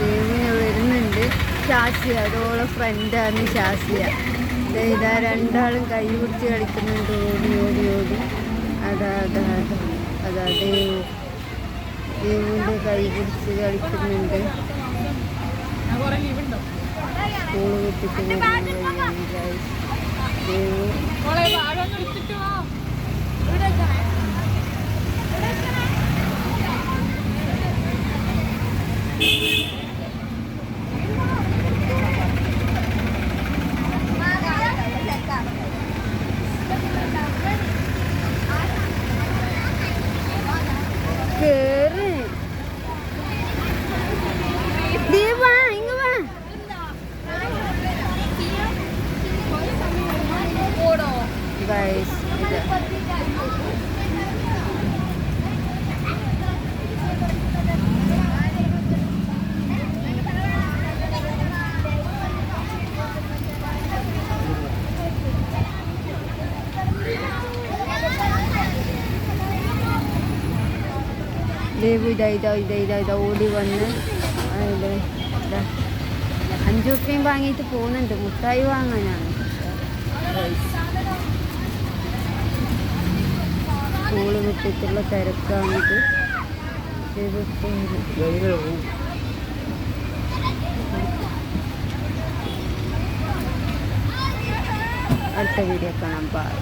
ദേവിനെ വരുന്നുണ്ട്. ഷാസിയ അതോളെ ഫ്രണ്ടാണ് ഷാസിയ ഇതാ രണ്ടാളും കൈ പിടിച്ച് കളിക്കുന്നുണ്ട്. ഓടി ഓടി ഓടി. അതാ അതാ അതാ. അതാ ദേവു. ദേവുവിന്റെ കൈ പിടിച്ച് കളിക്കുന്നുണ്ട്. സ്കൂൾ വിട്ടിട്ട് ഗൈസ് ദേവു. ഗൈസ് ഇത് ദേവ് ഇതാ ഇതാ ഇതാ ഇതാ ഇതാ ഓടി വന്ന് ആ, ഇത് ഇതാ. അഞ്ചു റുപ്യയും വാങ്ങിയിട്ട് പോകുന്നുണ്ട് മുട്ടായി വാങ്ങാനാണ് സ്കൂള് വിട്ടിട്ടുള്ള തിരക്കാണിത് ദേവ് പോയി. അടുത്ത വീഡിയോ കാണാം ബൈ